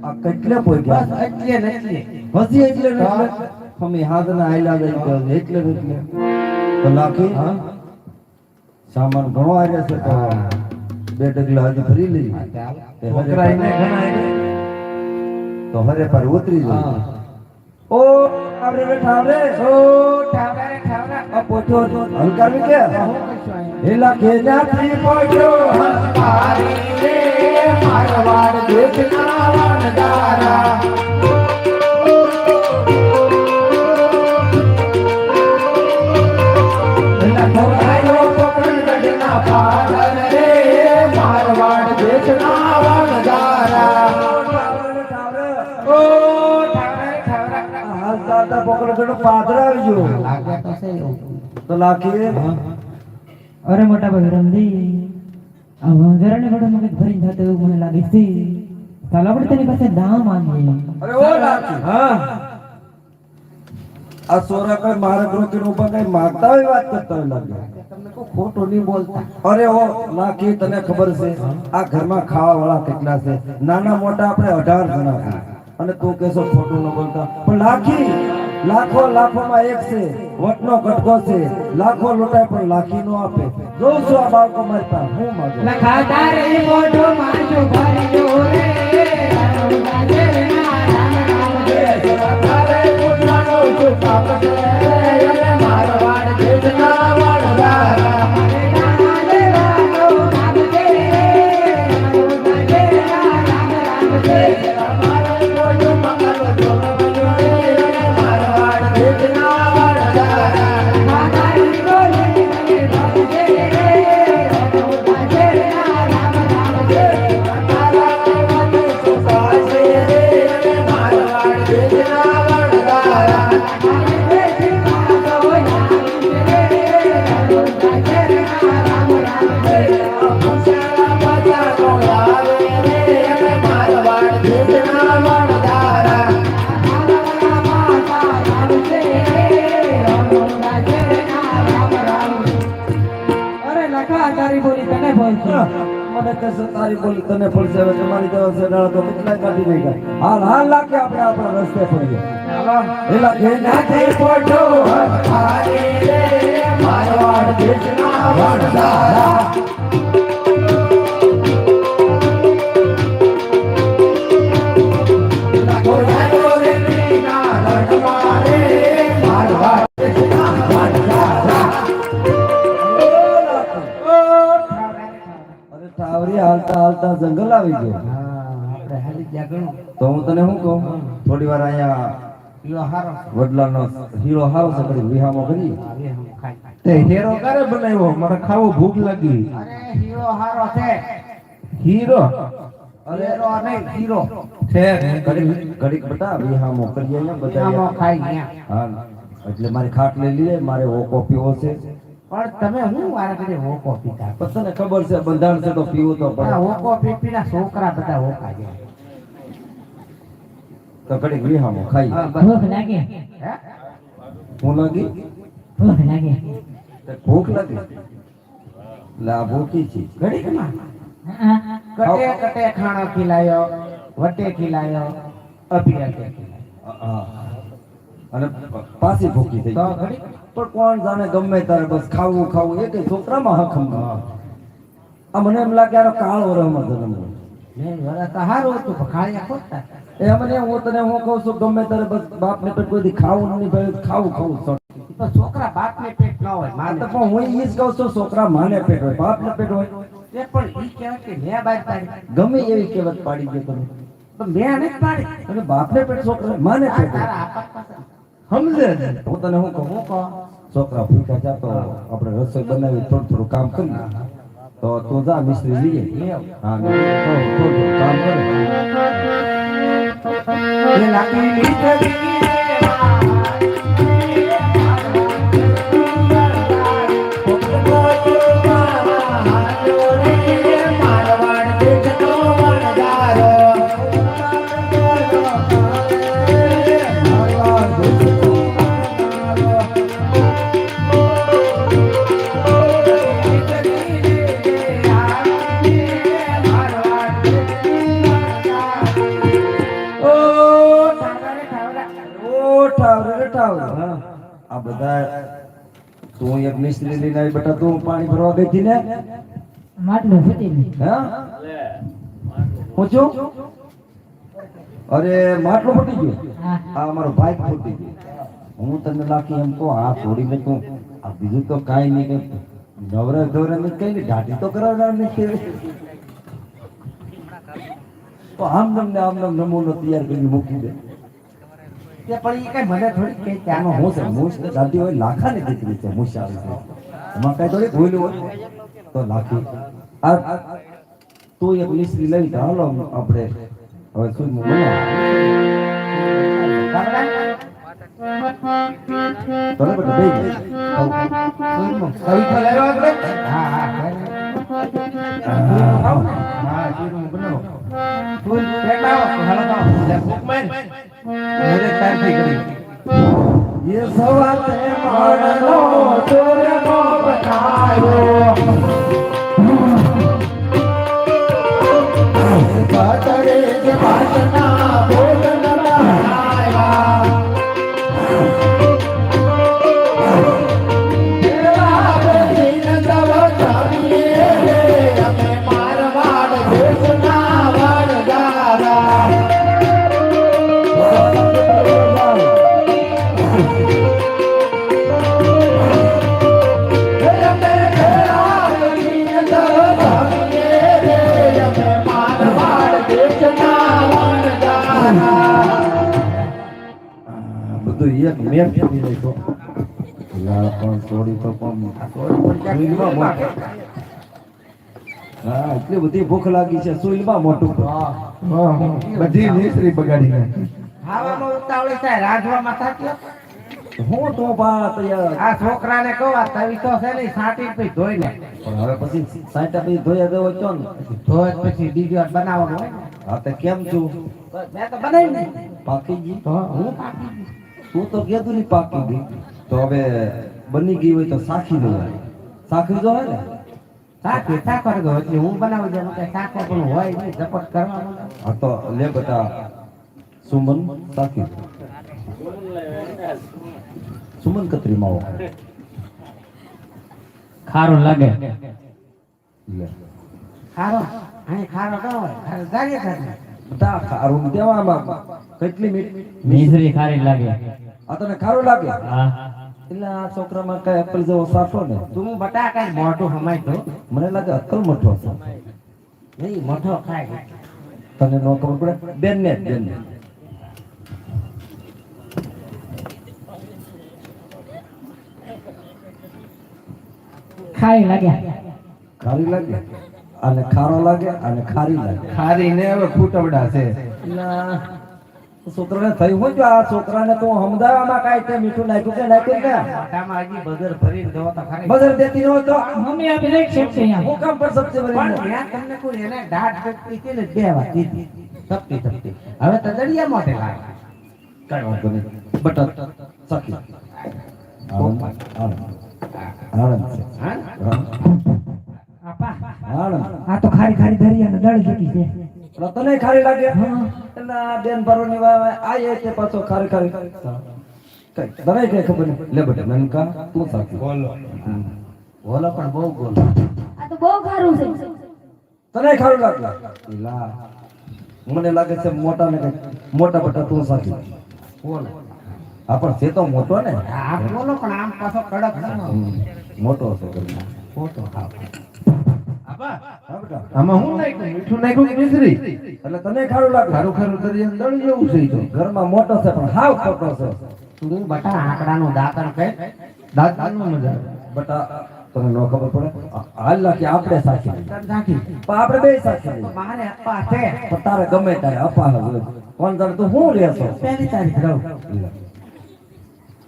આ કેટલે બસ એટલે ને એટલે. હજી એટલે ને એટલે? અમે હાથના આયલા દઈ ગયો. એટલે એટલે. તો લાખી સામાન ઘણો આવ્યો છે તો બે ડગલા હજી ભરી લઈ. તે હરે પર- ઉતરી જાય. ઓ આપણે બેઠા આપણે ઓ ઠાવરા કે લાખે નથી પડ્યો હંસપારી રે મારવાડ દેશના વણજારા લખવાયો પકડગઢના પાદર રે મારવાડ દેશના વણજારા ઓ ઠાવરા રે હાલ દાદા પકડો પેલો પાદર આવી ગયો લાગ્યા તો લાખી અરે મોટા ભાઈ રમદી આ વાંદરાને ઘડો મગજ ભરીને થતો એવું મને લાગે છે. ચાલો આપણે તેની પાસે દામ માંગીએ. અરે ઓ લાખી હા. આ સોરા કઈ મારા ગ્રોકી નું ઉપર કઈ માગતા હોય વાત કરતા હોય લાગે. તમને કોઈ ખોટું નહીં બોલતા. અરે ઓ લાખી તને ખબર છે? આ ઘરમાં ખાવા વાળા કેટલા છે? નાના મોટા આપણે અઢાર જણા છે. અને તું કેસો ખોટું ન બોલતા. પણ લાખી લાખો લાખોમાં એક છે, વટનો કટકો છે, લાખો લૂંટાય પણ લાખી નો આપે. જોઉં છું આ બાળકો મારતા, હું માગું. લખાતા રે મોઢો માજો ભર્યો રે. બોલી, તને પડશે હવે તમારી દવા છે. ડાળો તો કેટલાય કાઢી નાખ્યા હાલ હાલ લાગે આપણે આપણા રસ્તે પડીએ એ લાગે નાથે પોટો હારે રે, મારવાડ દેશના વણજારા વડલાનો હીરો હાવ સકડી વિહામો કરી તે હીરો કરે બનાવ્યો? મારે ખાવો ભૂખ લાગી. અરે હીરો? હારો છે હીરો અરે નહીં હીરો છે ઘડી ઘડી બતા વિહામો કરી ને બધા ખાઈ ગયા. હા એટલે મારી ખાટ લઈ લીધે મારે ઓકો પીવો છે. પણ તમે હું વારા ઘડી હોકો પીતા તને ખબર છે બંધાણ છે તો પીવું તો પડે. હોકો પીપીના છોકરા બધા હોકા ગયા. તો ઘડીક વિહામો ખાઈ ભૂખ લાગે. હે? લાગી? ભૂખ લાગે. ભૂખ લાગે. લા ભૂખી છે. ઘડીકમાં હા, કટે કટે ખાણો ખીલાયો વટે ખીલાયો અભિયા કે અને પાછી ભૂખી થઈ તો ઘડીક પણ કોણ જાણે ગમે તારે બસ ખાવું ખાવું. એ કઈ છોકરામાં હકમ આ મને એમ લાગે કાળો કાળ વરહમાં જન્મ. મેં વરસ તો હારું હતું ખાળિયા ખોટતા. એ મને હું તને હું કહું છું ગમે તારે બસ બાપને પેટ કોઈ ખાવું નહીં ભાઈ ખાવું ખાવું. તો છોકરા બાપને પેટ ના હોય મારે તો પણ હું ઈ જ કહું છું છોકરા માને પેટ હોય બાપને પેટ હોય. એ પણ ઈ કહેવાય કે મેં બાર પાડી. ગમે એવી કહેવત પાડી દે તમે તો મેં નથી પાડી. અને બાપને પેટ છોકરા માને પેટ સમજે હું તને હું કહું કહું છોકરા ભૂખ્યા જાતો આપણે રસોઈ બનાવી થોડું થોડું કામ કરી તો તું જા મિસ્ત્રી લઈએ. હા થોડું તો તો કામ કરે. એ હા. આ બધા તું એક મિસ્ત્રી લઈને આવી બેટા તું પાણી ભરવા ગઈ હતી ને? માટલું ફૂટી હા? પૂછ્યું અરે માટલું ફૂટી ગયું? આ અમારો ભાઈ ફૂટી ગયો. હું તને લાખી એમ કહું આ છોડીને તું આ બીજું તો કાઈ નહીં કે નવરા ધવરા ને કઈ નહીં ગાડી તો કરાવનાર નથી તો આમ તમને આમ નમૂનો તૈયાર કરી મૂકી દે. તે પણ ઈ કઈ મને થોડી આમાં ત્યાંનો હું છે? ને દાદી હોય લાખાની દીકરી છે મૂછ આવી છે. એમાં કઈ થોડી ભૂલ હોય તો લાખી. આ તું એક મિસ્ત્રી લઈ તો હાલો આપણે હવે શું આપણે? હા હા. હા શીરું બનાવો ફૂલ પેટાવો હાલો તો લે ફૂંક માર મોરે તાર થઈ ગઈ ये सवाते मारनो तोरे को बतायो બધું એક મેપ કરી નાખ્યો. લા પણ થોડી તો પણ હા એટલી બધી ભૂખ લાગી છે સુઈલમાં મોટું. હા હા. બધી નીસરી બગાડી નાખી. ખાવામાં ઉતાવળી થાય રાંધવામાં થાક્યો હું તો પા તૈયાર આ છોકરાને કહો આ તવી તો છે ને સાટી પછી ધોઈ લે. પણ હવે પછી સાઈટા પછી ધોયા દેવો ચો ને? ધોઈ પછી બીજી બનાવવાનું હા તો કેમ છું? મેં તો બનાવી ને પાકી ગઈ તો હું પાકી ગઈ. તું તો કહેતું નહીં પાકી ગઈ તો હવે બની ગઈ હોય તો સાખી દો સાખી જો ને સાખી સાકર ગયો એટલે હું બનાવી દઉં કે સાકર પણ હોય નહીં ઝપટ કરવાનું હા તો લે બેટા સુમન સાખી સુમન કતરી માવો ખારો લાગે. લે. ખારો? અહીં ખારો ન હોય ખારો ગાળીએ ખાધે બેટા ખારું કેટલી મીઠ મીઠરી ખારી લાગે. આ તને ખારું લાગે? હા. એટલે આ છોકરામાં કઈ અક્કલ જેવો સાફો ને? તું બટા કઈ મોટો હમાય તો મને લાગે અક્કલ મઠો છે. નહીં મોટો ખાય તને નો ખબર પડે? બેન ને બેન ને ખારી લાગ્યા ખારી લાગે? અને ખારો લાગે અને ખારી લાગે. ખારી ને હવે ફૂટવડા છે. ના, છોકરાને થયું હોય જો આ છોકરાને તો સમજાવવામાં કાંઈ તે મીઠું નાખ્યું કે નાખ્યું કે? મોઢામાં હજી બગર ભરીને દો તો ખરી બજાર દેતી ન હોય તો. મમ્મી આપી દે છે અહીંયા. હું કામ પર સબ્જી પણ ત્યાં તમને કોઈ એને દાઢ ચપટી કે ને બે વાર દીધી તપતી તપતી હવે તો માટે લાગે. કઈ વાંધો નહીં. બટા સખી આનંદ આનંદ હા? આ તો ખારી ખારી ધરી અને દળ જતી છે. એટલે તને ખારી લાગે? હા. બેન ભરોની વાવે આયે તે પાછો ખારી ખારી. કઈ તને કઈ ખબર લે બેટા નનકા તું સાચું. બોલો. બોલો પણ બહુ બોલો. આ તો બહુ ખારું છે. તને ખારું લાગે? લા મને લાગે છે મોટા ને કઈ મોટા બટા તું સાચી. બોલ. આ પણ છે તો મોટો ને? આ બોલો પણ આમ પાછો કડક મોટો છે આબા હા. આમાં હું નાખ્યું? મીઠું નાખ્યું કે મિશ્રી એટલે તને ખારું લાગે. ખારું ખારું કરી એમ દળી જેવું છે તો ઘરમાં મોટો છે પણ હાવ ખોટો છે. તું બટા આંકડાનું દાંતણ કઈ દાંતનું મજા બટા તને ન ખબર પડે? હાલ કે આપણે સાચી લઈએ. પણ આપણે બે સાચી મારે અપા છે. પણ તારે ગમે તારે અપા હોય. કોણ તારે તું શું લેશો પહેલી તારીખ રહું.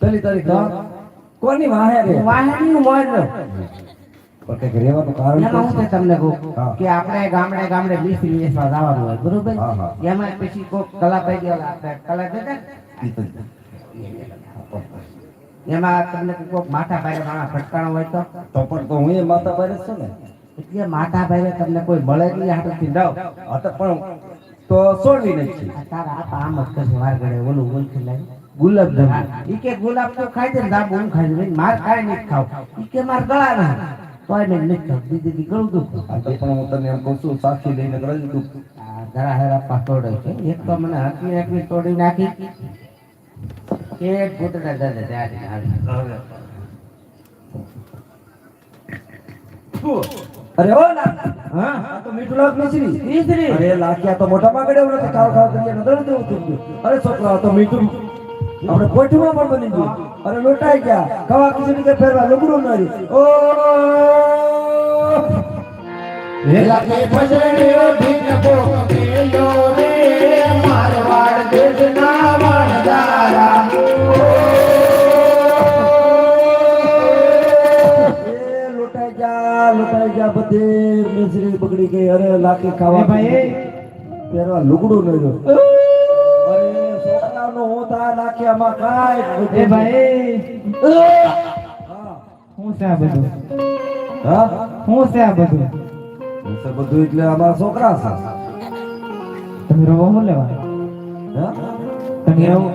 પહેલી તારીખ કોની વાહે રે? વાહની મોજ તમને કે આપણે ગામડે ગામડે વીસ વેચવા જવાનું હોય બરોબર? હા, હા. એમાં પછી કોક કલાભાઈ દેવાલા કલા એમાં તમને કોક માથા ભાઈ માણા ફટકાણો હોય તો? તો પણ તો હું એ માતા બારે છું ને. એટલે માથા ભાઈ તમને કોઈ મળે નહીં જાઓ. તો પણ તો છોડવી નથી તારા આ આમ જ વાર ગળે ઓલું ઓલ લાવી ગુલાબ જાંબુ. ઈ કે ગુલાબ તો ખાઈ દે ને દાબુ હું ખાઈ દઉં. માર કાંઈ નહીં ખાવ. ઈ કે માર ગળા ના તોય મેં નથી ખાવ દીદી દી આ તો પણ હું? તને એમ કહું છું સાક્ષી લઈને કરી દીધું આ હેરા પાછોડે છે એક તો મને હકવી હકવી તોડી નાખી એક પૂતળા દાદા ત્યારે આવી અરે ઓ હા તો મીઠું લાગ મિશ્રી ઈસરી અરે તો મોટા માં નદર દેવું અરે છોકરા તો મીઠું આપણે કોઠીમાં પણ બની ગયું. અરે લોટાઈ ગયા. ખવા ખીચડી કે ફેરવા લુગડું નરી ઓ રે મારવાડ દેશના વણદારા લોટાઈ જા બધે મિશ્રી પકડી ગઈ. અરે લાખી ખાવા ભાઈ, એ. ફેરવા લુગડું નહીં છોકરાનો હું આમાં કાંઈ એ ભાઈ હું છે આ બધું? હા? હું છે આ બધું? હું તો બધું એટલે અમારા છોકરા છે. તમે રવો હું લેવા? હા? તમે રવો?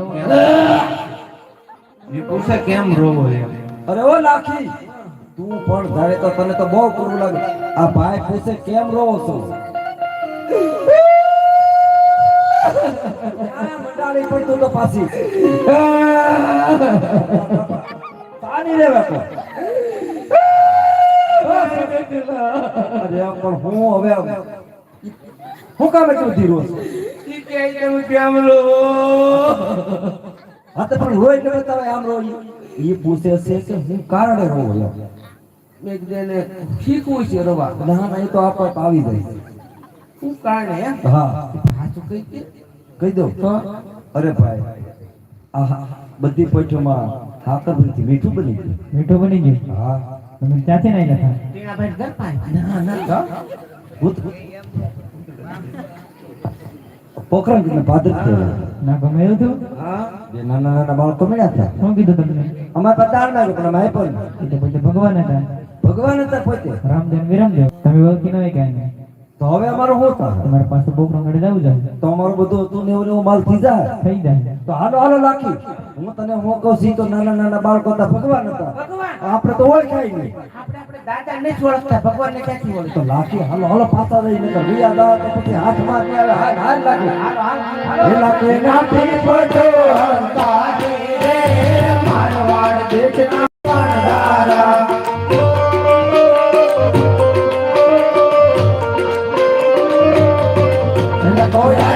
એ પૂછે કેમ રોવો એમ? અરે ઓ લાખી તું પણ ધારે તો તને તો બહુ કરવું લાગે. આ ભાઈ પૂછે કેમ રોવો છો? મંડાળી પણ તું તો પાછી. તાળી લેવા તો અરે પણ હું હવે હું કામ એટલું ધીરો ઈ કે હા તો પણ રોય કે બતાવે આમ રોય એ પૂછે છે કે હું કારણે રોવો એમ એક દેને શીખવું છે રવા. ના ના તો આપણે આવી જાય. શું કારણે? એમ હા સાચું કઈ દે. કહી દઉં. તો અરે ભાઈ આહા બધી પૈઠોમાં હાકર બનતી મીઠું બની ગયું. મીઠું બની ગયું? હા. તમે ત્યાંથી નહીં લખા ટીણાભાઈ ઘર પાસે. ના ના ભૂત. પોખરણ કે ભાદર ના ગમે એવું થયું હા. બે નાના નાના બાળકો મળ્યા હતા. શું કીધું તમને? અમારે પર ના પણ અમે પણ એ તો પછી ભગવાન હતા. ભગવાન હતા પોતે. રામદેવ વિરામદેવ. તમે ઓળખી ન હોય કાંઈ નહીં તો હવે અમારો શું થાય તમારે પાસે બહુ ઘડે જવું જાય. તો અમારું બધું હતું ને એવું માલ થઈ જાય. થઈ જાય. તો હાલો હાલો લાખી. હું તને હું કહું છું તો નાના નાના બાળકો હતા ભગવાન હતા. આપણે તો ઓળખાય નહીં. આપણે આપણે દાદા નથી ઓળખતા ભગવાન ને ક્યાંથી તો લાખી હાલો હાલો પાછા રહી તો વિયા દા તો પછી હાથમાં આવે હાલ હાલ લાગે હાલો હાલ હાલો લાખી નાથી પટો હંતાજે રે મારવાડ દેશના thôi.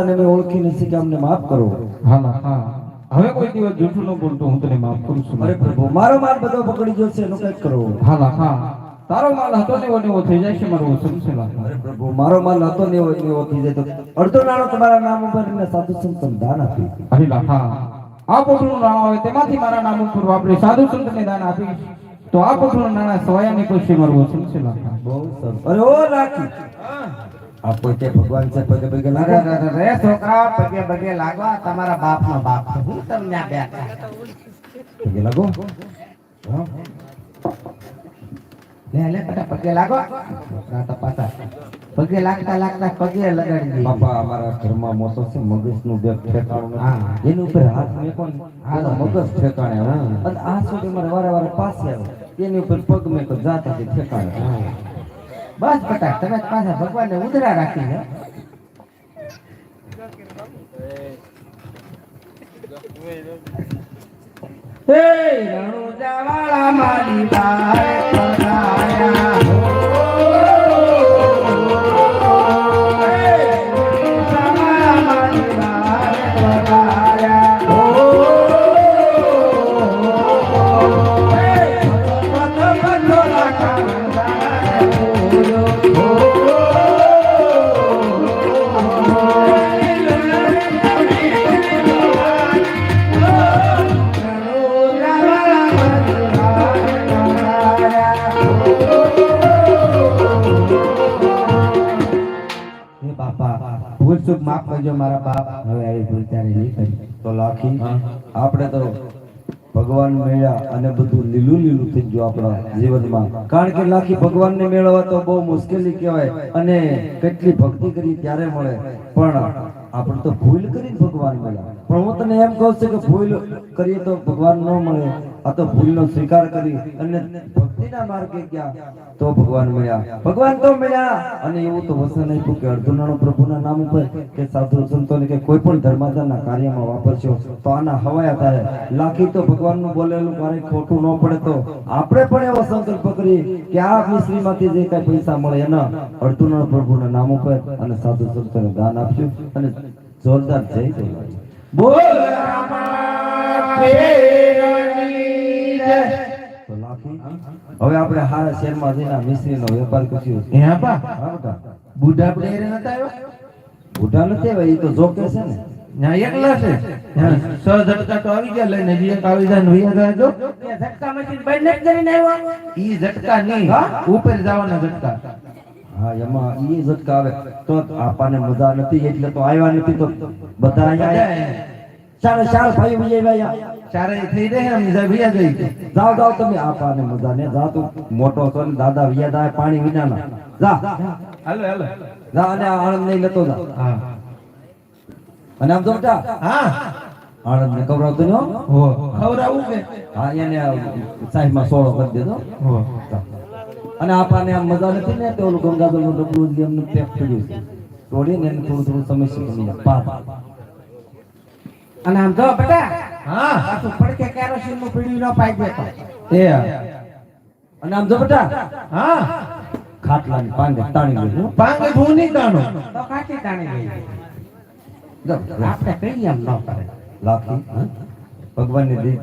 તમે નાના હતા ને મેં ઓળખી નથી કે અમને માફ કરો. હા હા. હવે કોઈ દિવસ જૂઠું ન બોલતો હું તને માફ કરું છું. અરે પ્રભુ મારો માલ બધો પકડી ગયો છે એનું કંઈક કરો? હા હા. તારો માલ હતો ને એવો થઈ જાય છે મારો સમજે અરે પ્રભુ મારો માલ હતો ને એવો થઈ જાય તો અડધો નાણો તમારા નામ ઉપર ને સાધુ સંતન દાન આપી. અરે લાખા આ પોટલું નાણું આવે તેમાંથી મારા નામ ઉપર વાપરી સાધુ સંતને દાન આપીશ તો આ પોટલું નાણા સવાયાની પછી મારો સમજે લાખા બહુ સરસ. અરે ઓ લાખી આ પોતે ભગવાન છે પગે પગે લાગે? રે છોકરા પગે પગે લાગવા તમારા તમારા બાપનો બાપ હું તમને બેઠા પગે લાગો. લે લે બેટા પગે લાગો. છોકરા તપાસા. પગે લાગતા લાગતા પગે લગાડી બાપા અમારા ઘરમાં મોટો છે મગજનું બે ઠેકાણું હા. એની ઉપર હાથ મેકો ને હા. એનો મગજ ઠેકાણે હા. અને આ સુધી મારે વારે વારે પાસે આવે એની ઉપર પગ મેકો જાતા ઠેકાણે. બસ બેટા તમે પાછા ભગવાનને ઉધરા રાખી દો હે રણુજા વાળા મારી માફ મારા બાપ હવે આવી ભૂલ ત્યારે નહીં કરી. તો લાખી આપણે તો ભગવાન મળ્યા અને બધું લીલું લીલું થઈ ગયું આપણા જીવનમાં. કારણ કે લાખી ભગવાનને મેળવવા તો બહુ મુશ્કેલી કહેવાય અને કેટલી ભક્તિ કરી ત્યારે મળે. પણ આપણે તો ભૂલ કરી ભગવાન મળ્યા. પણ હું તને એમ કહું છું કે ભૂલ કરીએ તો ભગવાન ન મળે. આ તો ભૂલનો સ્વીકાર કરી અને ભક્તિના માર્ગે ગયા. તો ભગવાન મળ્યા. ભગવાન તો મળ્યા. અને એવું તો વસન આપ્યું કે અર્જુનાનો પ્રભુના નામ ઉપર કે સાધુ સંતોને કે કોઈ પણ ધર્માદારના કાર્યમાં વાપરશો, તો આના હવાયા થાય. લાખી તો ભગવાનનું બોલેલું ક્યારેય ખોટું ન પડે તો આપણે પણ એવો સંકલ્પ કરી કે આ મિશ્રીમાંથી જે કઈ પૈસા મળે એના અર્જુનનો પ્રભુના નામ ઉપર અને સાધુ સંતોને દાન આપશું અને જોરદાર જય જય બોલ રામા તો લાખી. હવે આપણે હારા શહેરમાં જઈને મિશ્રીનો વેપાર કર્યો છે હે આપા હા બેટા. બુઢા બુઢી નતા આવ્યો? બુઢા નથી હવે એ તો જોકે છે ને. ના એકલા છે. સ ઝટકા તો આવી ગયા લઈને હજી એક આવી જાય ને જાય જો ઝટકા મશીન બંધ જ કરીને આવ્યો ઈ ઝટકા નહીં. ઉપર જવાના ઝટકા. હા એમાં ઈ ઝટકા આવે. તો આપાને મજા નથી એટલે તો આવ્યા નથી તો બધા અહીંયા ચાલો ચાર ભાઈ વિજય ભાઈ ચારે થઈ રહે એમ જાય. જઈ જાઓ જાવ તમે આપાને મજા ને જા તું. મોટો છો ને દાદા વિયા જાય પાણી વિનાના. જા. હાલો હાલો. જા અને આણંદ નહીં લેતો જા. હા. અને આમ તો હા. આણંદ ને ખવડાવતો ને હો. ખવડાવું કે? હા એને સાહેબમાં સોળો કરી દેજો. હો. અને આપાને આમ મજા નથી ને તો ઓલું ગંગાજળનું ડબલું એમનું પેક થઈ ગયું છે. તોડીને એને થોડું થોડું સમસ્યા બની જાય અને આમ જો બેટા હા. પાછું પડકે કેરોસીનનું પીડી ન પાઈ દેતો. એ. અને આમ જો બેટા હા. ખાટલાની પાંગે તાણી લેજો પાંગે હું નહીં તાણો. તો કાચી તાણી લઈ જો, આપણે કઈ એમ ન કરે. લાખી ભગવાનની દી